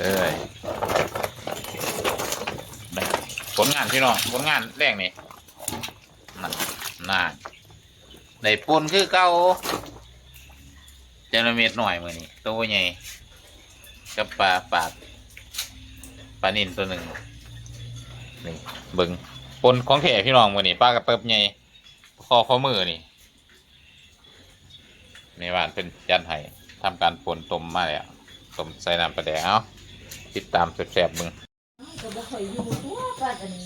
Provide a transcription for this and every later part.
เอ้ยผลงานพี่น้องผลงานแรกนี่นั่นน่าได้ปนคือเก่าเจนเม็ดหน่อยมือนี่ตัวใหญ่กับปลาปากปลานินตัวหนึ่งนี่เบิงปนของแท้พี่น้องมือนี่ปลากระเติบใหญ่คอข้อมือนี่ในบ้านเป็นยันไห้ทำการปนต้มมาแล้วต้มใส่น้ำปลาแดงเอา ติดตามแสบๆมึง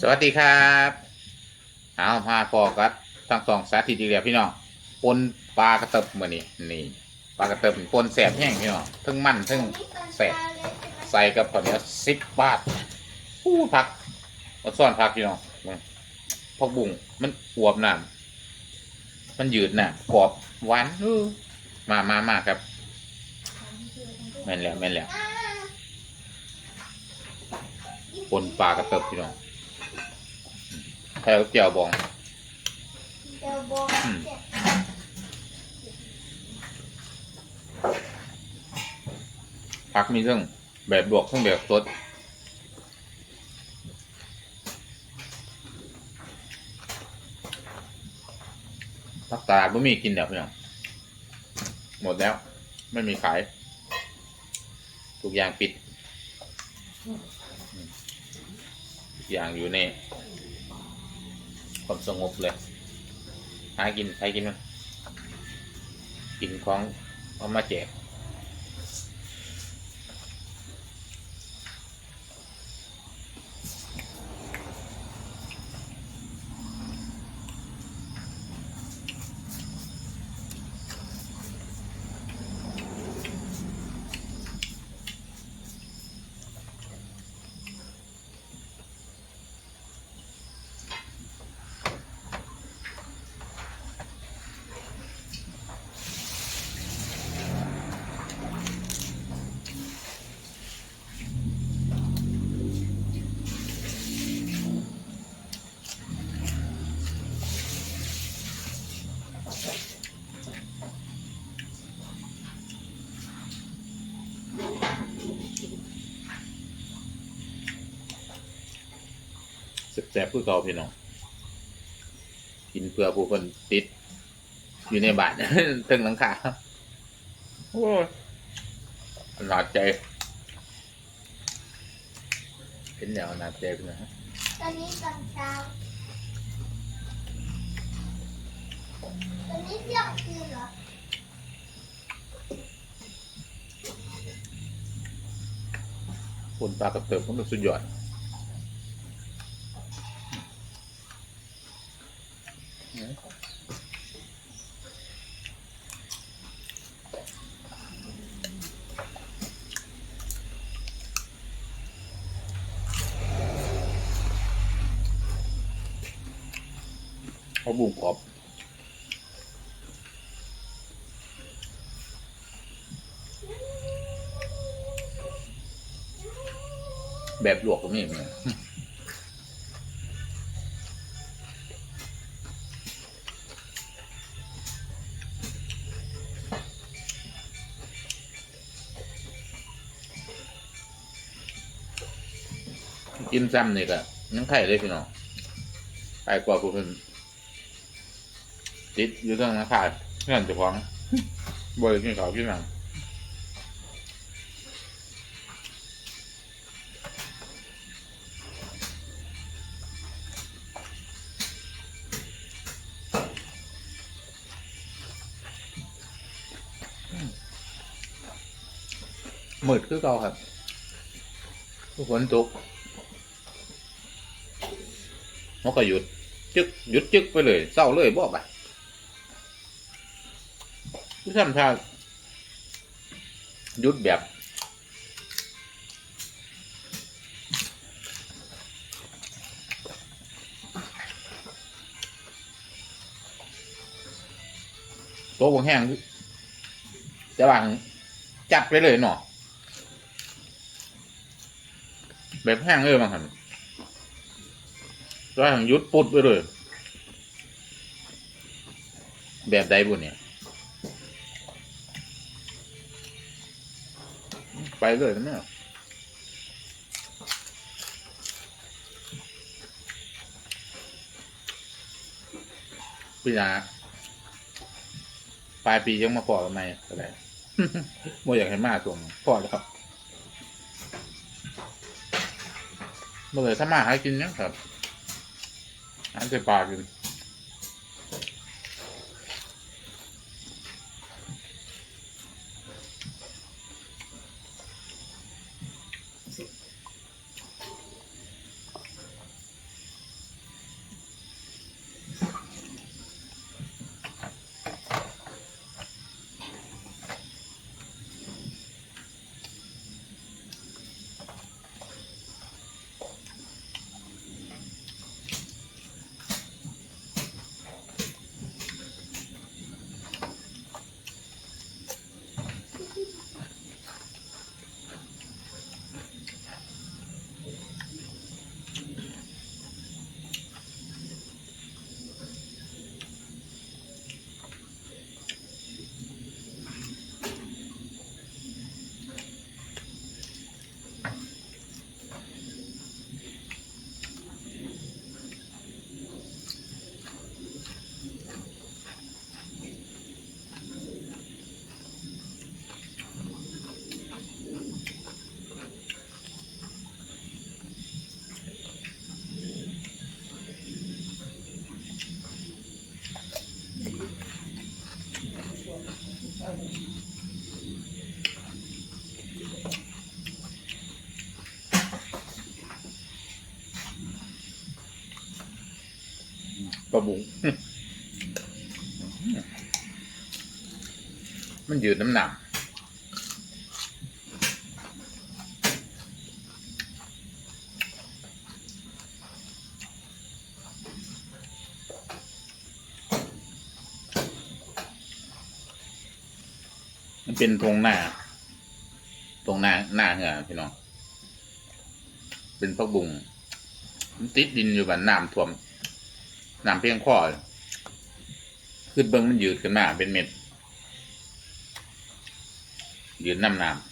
สวัสดีครับเอามาพอกัดทั้งสองสาธิตอีกแล้วพี่น้องปนปลากระเติบมือนี่นี่ปลากระเติบปนแสบแห้งพี่น้องทั้งมันทั้งแสบใส่กับข้าวเหนียวสิบบาทอู้ผักมาซ่อนผักพี่น้องมึงผักบุ้งมันอวบน้ำมันยืดน้ำกรอบหวานมามามาครับแม่นแล้วแม่นแล้ว ปนปลากระเติบพี่น้องใส่กับเจียวบองเดี๋ยวบอกอืมผักมีเรื่องแบบบวกทั้งแบบสดผักตลาดไม่มีกินแล้วพี่น้องหมดแล้ว ไม่มีขาย ทุกอย่างปิดอืมทุก อย่างอยู่ในความสงบเลยหากินใครกินมันกินของเอามาแจก แสบๆคือเก่าพี่น้องกินเพื่อผู้คนติด อยู่ในบ้านตึงหลังคาโอ้ยหนาดใจ เป็นแนวหนาดใจพี่นะตอนนี้ตอนเช้าตอนนี้เที่ยงคืนเหรอคนปลากระเติบมันสุดยอด เขาบุ้งกรอบแบบลวกก็มีเหมือน กินซ้ำนี่ก็ยังไข่เลยพี่น้องไข่กว่าผู้เพิ่นติดอยู่ตรงนั้นขาดเงื่อนเจะฟ้าของบริกินข้าวกินหนังมืดคือเก่าครับฝนตก มันก็หยุด จึกหยุดจึกไปเลยเศร้าเลยบอกอะผู้ทำท่าหยุดแบบโต๊ะบางแห้งจะวางจัดไปเลยเนาะแบบแห้งเลยบางหัน สร้างยุดปุดไปเลย แบบใดบุญเนี่ย ไปเลยนะเนี่ยพี่นาปลายปียังมาพอทำไมอะไรโมอยากให้มาส่งพอแล้วครับเมื่อไรถ้ามาห้กินนะครับ อันจะปลากิน ปลาบุงมันยืดน้ำหนัก มันเป็นทงหน้าตรงหน้าหน้าเหงือพี่น้อง เป็นพักบุงมันติดดินอยู่บ้านน้ำท่วมน้ำเพียงข้อขึ้นเบิ้งมันยืดขึ้นมาเป็นเม็ดยืดน้ำน้ำ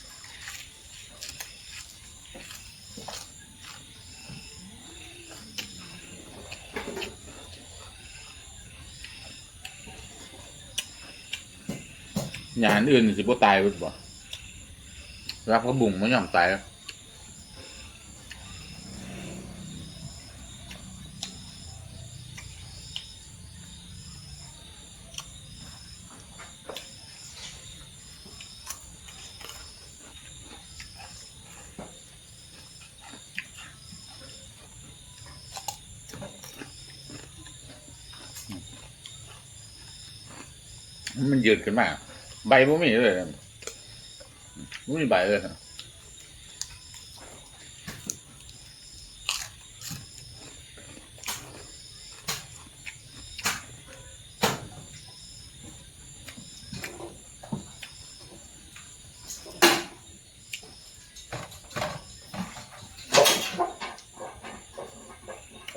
อย่างอื่นสิบ่ตายบ่บ่รักพระบุ่งมันยอมตายมันยืดขึ้นมา ใบบ่มีเลยนะบ่มีใบเลยนะ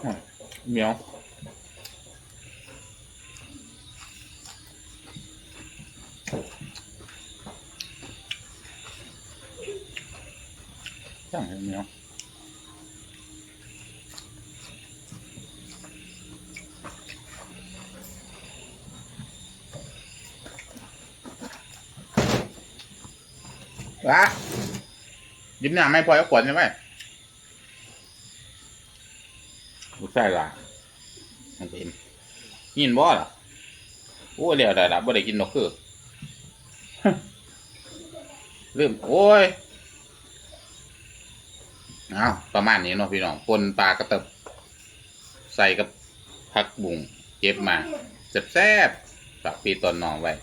อะเหมียว ช่างเหมียว วะยิ้มหน้าไม่พอแล้วขวดใช่ไหมลูกชายล่ะมันเป็นยินบ่ล่ะโอ้เดี๋ยวได้ละบ่ได้กินนกคือลืมโอ้ยเอาประมาณนี้เนาะพี่น้องปนปลากระเติบใส่กับผักบุ้งเก็บมาแซ่บๆฝากพี่ตอนน้องไว้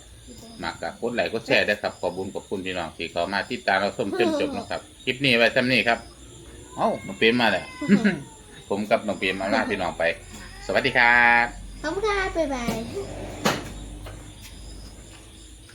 มากกับกดไลค์กดแชร์ด้วยครับ ขอบคุญขอบคุณพี่น้องที่เขามาติดตามเราชมจนจบนะครับ คลิปนี้ไว้ซ้ำนี้ครับ เอ้าน้องเปียมมาแล้ว ผมกับน้องเปียมเอาหน้าพี่น้องไป สวัสดีครับ ขอบคุณค่ะบ๊ายบาย